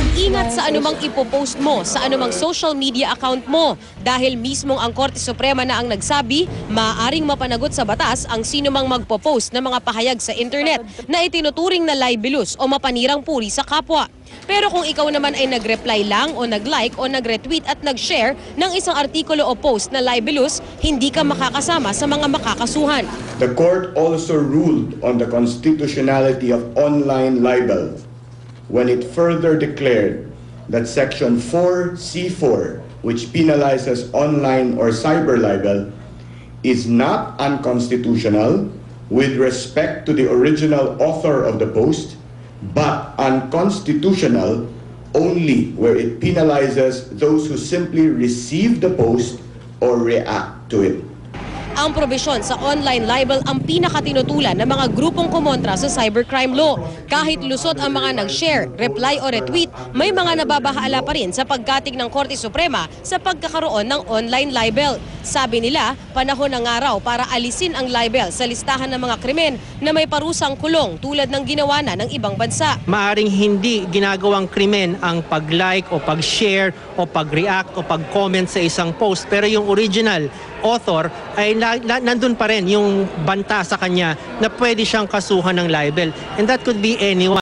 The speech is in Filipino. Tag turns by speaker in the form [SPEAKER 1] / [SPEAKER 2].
[SPEAKER 1] Mag-ingat sa anumang ipopost mo sa anumang social media account mo dahil mismong ang Korte Suprema na ang nagsabi maaaring mapanagot sa batas ang sinumang magpo-post ng mga pahayag sa internet na itinuturing na libelous o mapanirang puri sa kapwa. Pero kung ikaw naman ay nag-reply lang o nag-like o nag-retweet at nag-share ng isang artikulo o post na libelous, hindi ka makakasama sa mga makakasuhan.
[SPEAKER 2] The court also ruled on the constitutionality of online libel when it further declared that Section 4C4, which penalizes online or cyber libel, is not unconstitutional with respect to the original author of the post, but unconstitutional only where it penalizes those who simply receive the post or react to it.
[SPEAKER 1] Ang probisyon sa online libel ang pinakatinutulan ng mga grupong kumontra sa cybercrime law. Kahit lusot ang mga nag-share, reply o retweet, may mga nababahala pa rin sa pagkatig ng Korte Suprema sa pagkakaroon ng online libel. Sabi nila, panahon ng araw para alisin ang libel sa listahan ng mga krimen na may parusang kulong tulad ng ginawa na ng ibang bansa.
[SPEAKER 3] maaring hindi ginagawang krimen ang pag-like o pag-share o pag-react o pag-comment sa isang post pero yung original author ay na, na- nandun pa rin yung banta sa kanya na pwede siyang kasuhan ng libel. And that could be anyone